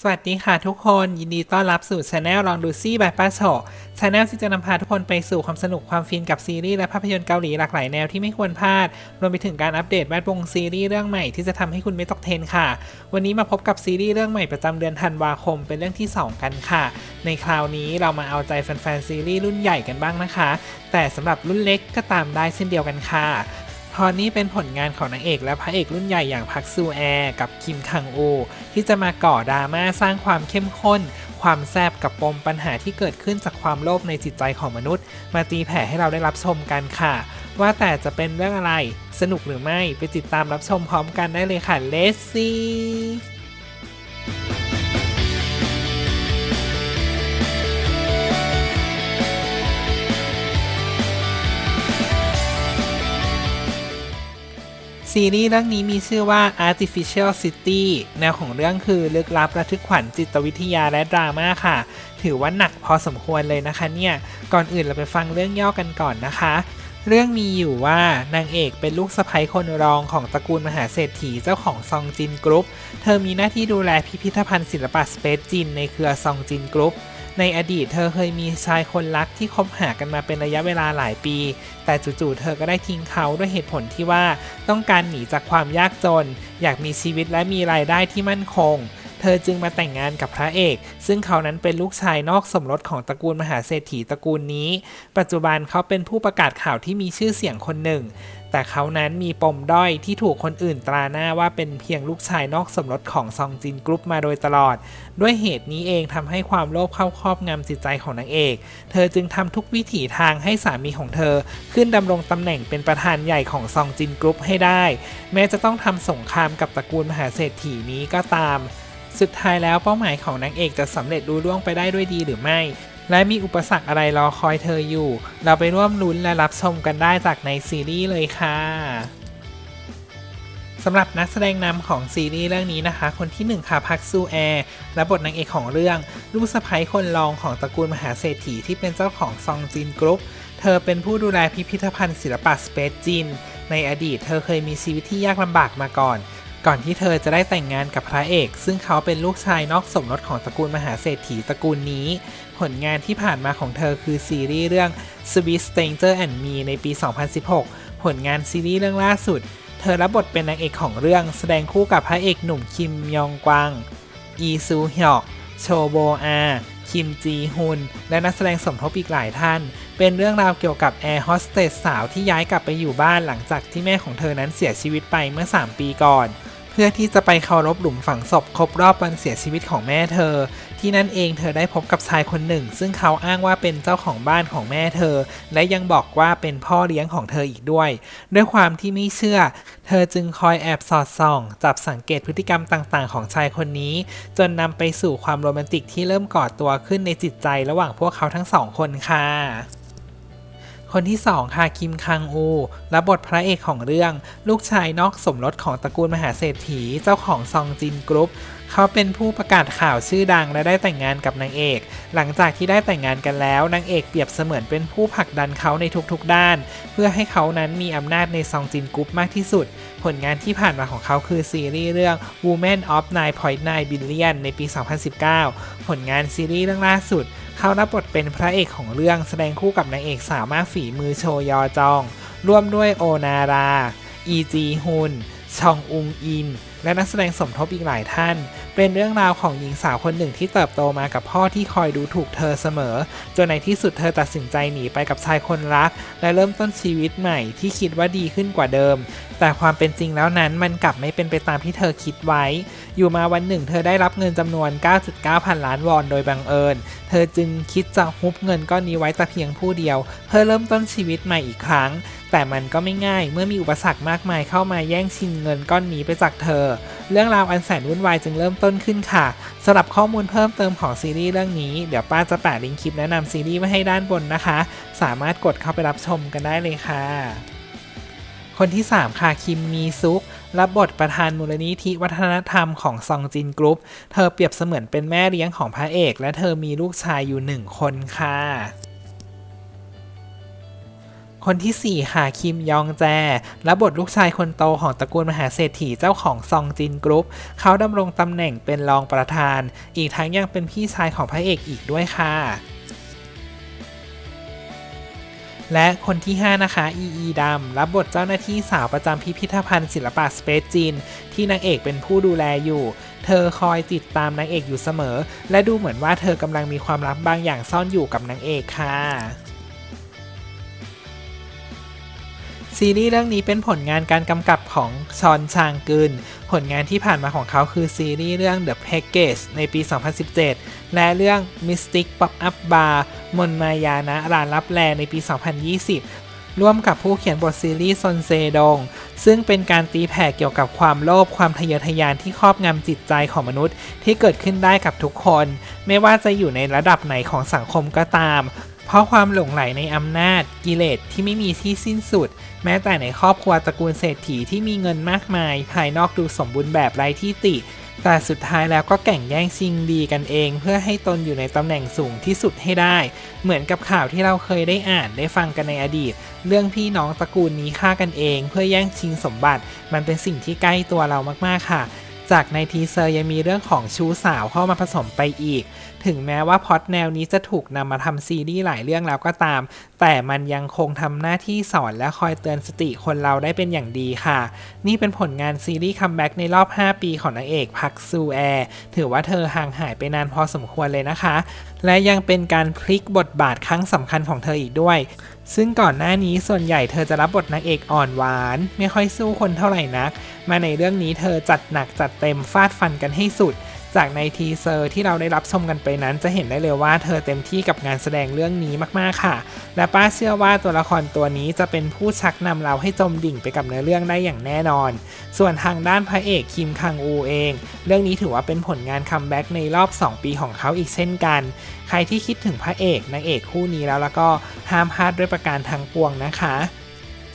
สวัสดีค่ะทุกคนยินดีต้อนรับสู่ช anel ลองดูซี่แบบป้าโฉช anel ที่จะนำพาทุกคนไปสู่ความสนุกความฟินกับซีรีส์และภาพยนตร์เกาหลีหลากหลายแนวที่ไม่ควรพลาด รวมไปถึงการอัปเดตแวดวงซีรีส์เรื่องใหม่ที่จะทำให้คุณไม่ตกเทรนค่ะ วันนี้มาพบกับซีรีส์เรื่องใหม่ประจำเดือนธันวาคมเป็นเรื่องที่ 2 กันค่ะ ในคราวนี้เรามาเอาใจแฟนๆซีรีส์รุ่นใหญ่กันบ้างนะคะ แต่สำหรับรุ่นเล็กก็ตามได้เช่นเดียวกันค่ะ พอนี่เป็นผลงานของนางเอกและพระเอกรุ่นใหญ่อย่างพักซูแอร์กับคิมคังอูที่จะมาก่อดราม่าสร้างความเข้มข้น ความแซบกับปมปัญหาที่เกิดขึ้นจากความโลภในจิตใจของมนุษย์ มาตีแผ่ให้เราได้รับชมกันค่ะ ว่าแต่จะเป็นเรื่องอะไร สนุกหรือไม่ไปติดตามรับชมพร้อมกันได้เลยค่ะเลสซี่ ซีรีส์เรื่องนี้มีชื่อว่า Artificial City แนวของเรื่องคือลึกลับระทึกขวัญจิตวิทยาและดราม่าค่ะ ถือว่าหนักพอสมควรเลยนะคะเนี่ย ก่อนอื่นเราไปฟังเรื่องย่อกันก่อนนะคะ เรื่องมีอยู่ว่านางเอกเป็นลูกสะใภ้คนรองของตระกูลมหาเศรษฐีเจ้าของซองจินกรุ๊ป เธอมีหน้าที่ดูแลพิพิธภัณฑ์ศิลปะสเปซจินในเครือซองจินกรุ๊ป ในอดีตเธอเคยมีชายคนรักที่คบหากันมาเป็นระยะเวลาหลายปี แต่จู่ๆเธอก็ได้ทิ้งเขาด้วยเหตุผลที่ว่าต้องการหนีจากความยากจน อยากมีชีวิตและมีรายได้ที่มั่นคง อจึงมาแต่งงานกับพระเอก ซึ่งเขานั้นเป็นลูกชายนอกสมรสของตระกูลมหาเศรษฐีตระกูลนี้ ปัจจุบันเขาเป็นผู้ประกาศข่าวที่มีชื่อเสียงคนหนึ่ง แต่เขานั้นมีปมด้อยที่ถูกคนอื่นตราหน้าว่าเป็นเพียงลูกชายนอกสมรสของซองจินกรุ๊ปมาโดยตลอด ด้วยเหตุนี้เองทำให้ความโลภเข้าครอบงำจิตใจของนางเอก เธอจึงทำทุกวิถีทางให้สามีของเธอ ขึ้นดำรงตำแหน่งเป็นประธานใหญ่ของซองจินกรุ๊ปให้ได้ แม้จะต้องทำสงครามกับตระกูลมหาเศรษฐีนี้ก็ตาม สุดท้ายแล้วเป้าหมายของนางเอกจะสำเร็จรุ่ล่วงไปได้ด้วยดีหรือไม่ และมีอุปสรรคอะไรรอคอยเธออยู่ เราไปร่วมลุ้นและรับชมกันได้จากในซีรีส์เลยค่ะสำหรับนักแสดงนำของซีรีส์เรื่องนี้นะคะ คนที่ 1 ค่ะพักซูแอร์และบทนางเอกของเรื่อง ลูกสะใภ้คนรองของตระกูลมหาเศรษฐีที่เป็นเจ้าของซองจินกรุ๊ป เธอเป็นผู้ดูแลพิพิธภัณฑ์ศิลปะสเปซจิน ในอดีตเธอเคยมีชีวิตที่ยากลำบากมาก่อน ก่อนที่เธอจะได้แต่งงานกับพระเอก ซึ่งเขาเป็นลูกชายนอกสมรสของตระกูลมหาเศรษฐีตระกูลนี้ ผลงานที่ผ่านมาของเธอคือซีรีส์เรื่อง Sweet Stranger and Me ในปี 2016 ผลงานซีรีส์เรื่องล่าสุด เธอรับบทเป็นนางเอกของเรื่องแสดงคู่กับพระเอกหนุ่มคิมยองกวางอีซูฮยอก โชโบอา คิมจีฮุน และนักแสดงสมทบอีกหลายท่าน เป็นเรื่องราวเกี่ยวกับแอร์โฮสเตสสาวที่ย้ายกลับไปอยู่บ้านหลังจากที่แม่ของเธอนั้นเสียชีวิตไปเมื่อ 3 ปีก่อน พื่อที่จะไปเคารพหลุมฝังศพครบรอบวันเสียชีวิตของแม่เธอ ที่นั่นเองเธอได้พบกับชายคนหนึ่ง ซึ่งเขาอ้างว่าเป็นเจ้าของบ้านของแม่เธอ และยังบอกว่าเป็นพ่อเลี้ยงของเธออีกด้วย ด้วยความที่ไม่เชื่อ เธอจึงคอยแอบสอดส่อง จับสังเกตพฤติกรรมต่างๆ ของชายคนนี้ จนนำไปสู่ความโรแมนติกที่เริ่มก่อตัวขึ้นในจิตใจระหว่างพวกเขาทั้งสองคนค่ะ คนที่2ค่ะคิมคังอูรับบทพระเอกของเรื่อง ลูกชายนอกสมรสของตระกูลมหาเศรษฐีเจ้าของซองจินกรุ๊ปเขาเป็นผู้ประกาศข่าวชื่อดังและได้แต่งงานกับนางเอก หลังจากที่ได้แต่งงานกันแล้วนางเอกเปรียบเสมือนเป็นผู้ผลักดันเขาในทุกๆด้าน เพื่อให้เขานั้นมีอำนาจในซองจินกรุ๊ปมากที่สุด ผลงานที่ผ่านมาของเขาคือซีรีส์เรื่อง Woman of 9.9 Billion ในปี 2019 ผลงานซีรีส์เรื่องล่าสุด เขารับบทเป็นพระเอกของเรื่องแสดงคู่กับนางเอกสาวมากฝีมือโชยอจอง ร่วมด้วยโอนารา อีจีฮุน ชองอุงอิน และนักแสดงสมทบอีกหลายท่าน เป็นเรื่องราวของหญิงสาวคนหนึ่งที่เติบโตมากับพ่อที่คอยดูถูกเธอเสมอ จนในที่สุดเธอตัดสินใจหนีไปกับชายคนรัก และเริ่มต้นชีวิตใหม่ที่คิดว่าดีขึ้นกว่าเดิม แต่ความเป็นจริงแล้วนั้นมันกลับไม่เป็นไปตามที่เธอคิดไว้ อยู่มาวันหนึ่ง เธอได้รับเงินจำนวน 9.9 พันล้านวอนโดยบังเอิญ เธอจึงคิดจะฮุบเงินก้อนนี้ไว้แต่เพียงผู้เดียว เพื่อเริ่มต้นชีวิตใหม่อีกครั้ง แต่มันก็ไม่ง่ายเมื่อมีอุปสรรคมากมายเข้ามาแย่งชิงเงินก้อนนี้ไปจากเธอ เรื่องราวอันแสนวุ่นวายจึงเริ่มต้นขึ้นค่ะสำหรับข้อมูลเพิ่มเติมของซีรีส์เรื่องนี้เดี๋ยวป้าจะแปะลิงก์คลิปแนะนำซีรีส์ไว้ให้ด้านบนนะคะ สามารถกดเข้าไปรับชมกันได้เลยค่ะ คนที่ 3 ค่ะคิมมีซุกรับบทประธานมูลนิธิวัฒนธรรมของซองจินกรุ๊ป เธอเปรียบเสมือนเป็นแม่เลี้ยงของพระเอก และเธอมีลูกชายอยู่หนึ่งคนค่ะ คนที่ 4 ค่ะ คิมยองแจรับบทลูกชายคนโตของตระกูลมหาเศรษฐีเจ้าของซองจินกรุ๊ป เขาดำรงตำแหน่งเป็นรองประธาน อีกทั้งยังเป็นพี่ชายของพระเอกอีกด้วยค่ะและคนที่ 5 นะคะ อีอีดำรับบทเจ้าหน้าที่สาวประจำพิพิธภัณฑ์ศิลปะสเปซจีน ที่นางเอกเป็นผู้ดูแลอยู่ เธอคอยติดตามนางเอกอยู่เสมอ และดูเหมือนว่าเธอกำลังมีความลับบางอย่างซ่อนอยู่กับนางเอกค่ะ ซีรีส์เรื่องนี้เป็นผลงานการกำกับของชอนชางกึน ผลงานที่ผ่านมาของเขาคือซีรีส์เรื่อง The Package ในปี 2017 และเรื่อง Mystic Pop-Up Bar มนมายานะร้านลับแลในปี 2020ร่วมกับผู้เขียนบทซีรีส์ซนเซดง ซึ่งเป็นการตีแผ่เกี่ยวกับความโลภความทะเยอทะยานที่ครอบงำจิตใจของมนุษย์ ที่เกิดขึ้นได้กับทุกคน ไม่ว่าจะอยู่ในระดับไหนของสังคมก็ตาม เพราะความหลงไหลในอำนาจกิเลสที่ไม่มีที่สิ้นสุด แม้แต่ในครอบครัวตระกูลเศรษฐีที่มีเงินมากมาย ภายนอกดูสมบูรณ์แบบไร้ที่ติ แต่สุดท้ายแล้วก็แก่งแย่งชิงดีกันเอง เพื่อให้ตนอยู่ในตำแหน่งสูงที่สุดให้ได้ เหมือนกับข่าวที่เราเคยได้อ่านได้ฟังกันในอดีต เรื่องพี่น้องตระกูลนี้ฆ่ากันเอง เพื่อแย่งชิงสมบัติ มันเป็นสิ่งที่ใกล้ตัวเรามากๆค่ะ จากในทีเซอร์ยังมีเรื่องของชู้สาวเข้ามาผสมไปอีก ถึงแม้ว่าพอดแนวนี้จะถูกนำมาทำซีรีส์หลายเรื่องแล้วก็ตาม แต่มันยังคงทำหน้าที่สอนและคอยเตือนสติคนเราได้เป็นอย่างดีค่ะ นี่เป็นผลงานซีรีส์คัมแบ็กในรอบ 5 ปีของนางเอกพักซูแอร์ถือว่าเธอห่างหายไปนานพอสมควรเลยนะคะ และยังเป็นการพลิกบทบาทครั้งสำคัญของเธออีกด้วย ซึ่งก่อนหน้านี้ส่วนใหญ่เธอจะรับบทนางเอกอ่อนหวาน ไม่ค่อยสู้คนเท่าไหร่นัก มาในเรื่องนี้เธอจัดหนักจัดเต็มฟาดฟันกันให้สุด จากในทีเซอร์ที่เราได้รับชมกันไปนั้น จะเห็นได้เลยว่าเธอเต็มที่กับงานแสดงเรื่องนี้มากๆค่ะ และป้าเชื่อว่าตัวละครตัวนี้จะเป็นผู้ชักนำเราให้จมดิ่งไปกับเนื้อเรื่องได้อย่างแน่นอน ส่วนทางด้านพระเอกคิมคังอูเอง เรื่องนี้ถือว่าเป็นผลงานคัมแบ็กในรอบ 2 ปีของเขาอีกเช่นกัน ใครที่คิดถึงพระเอกนางเอกคู่นี้แล้วแล้วก็ห้ามพลาดด้วยประการทั้งปวงนะคะ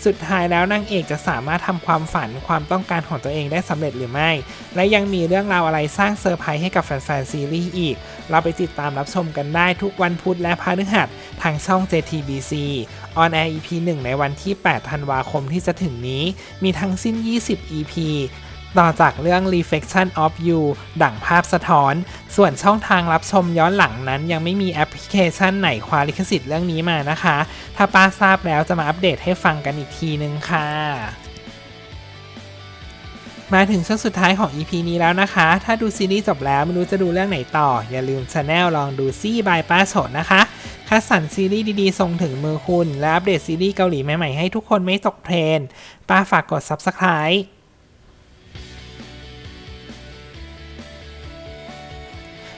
สุดท้ายแล้วนางเอกจะสามารถทำความฝันความต้องการของตัวเองได้สำเร็จหรือไม่ และยังมีเรื่องราวอะไรสร้างเซอร์ไพรส์ให้กับแฟนๆซีรีส์อีก เราไปติดตามรับชมกันได้ทุกวันพุธและพฤหัสทางช่อง JTBC on air EP 1 ในวันที่ 8 ธันวาคมที่จะถึงนี้ มีทั้งสิ้น 20 EP ต่อจากเรื่อง Reflection of You ดั่งภาพสะท้อน ส่วนช่องทางรับชมย้อนหลังนั้น ยังไม่มีแอปพลิเคชันไหนคว้าลิขสิทธิ์เรื่องนี้มานะคะ ถ้าป้าทราบแล้วจะมาอัปเดตให้ฟังกันอีกทีนึงค่ะมาถึงช่วงสุดท้ายของ EP นี้แล้วนะคะ ถ้าดูซีรีส์จบแล้วไม่รู้จะดูเรื่องไหนต่อ อย่าลืมช anel ลองดูซี่บายป้าโฉดนะคะคัดสรรซีรีส์ดีๆ ส่งถึงมือคุณ และอัปเดตซีรีส์เกาหลีใหม่ๆให้ทุกคนไม่ตกเทรน ป้าฝากกด Subscribe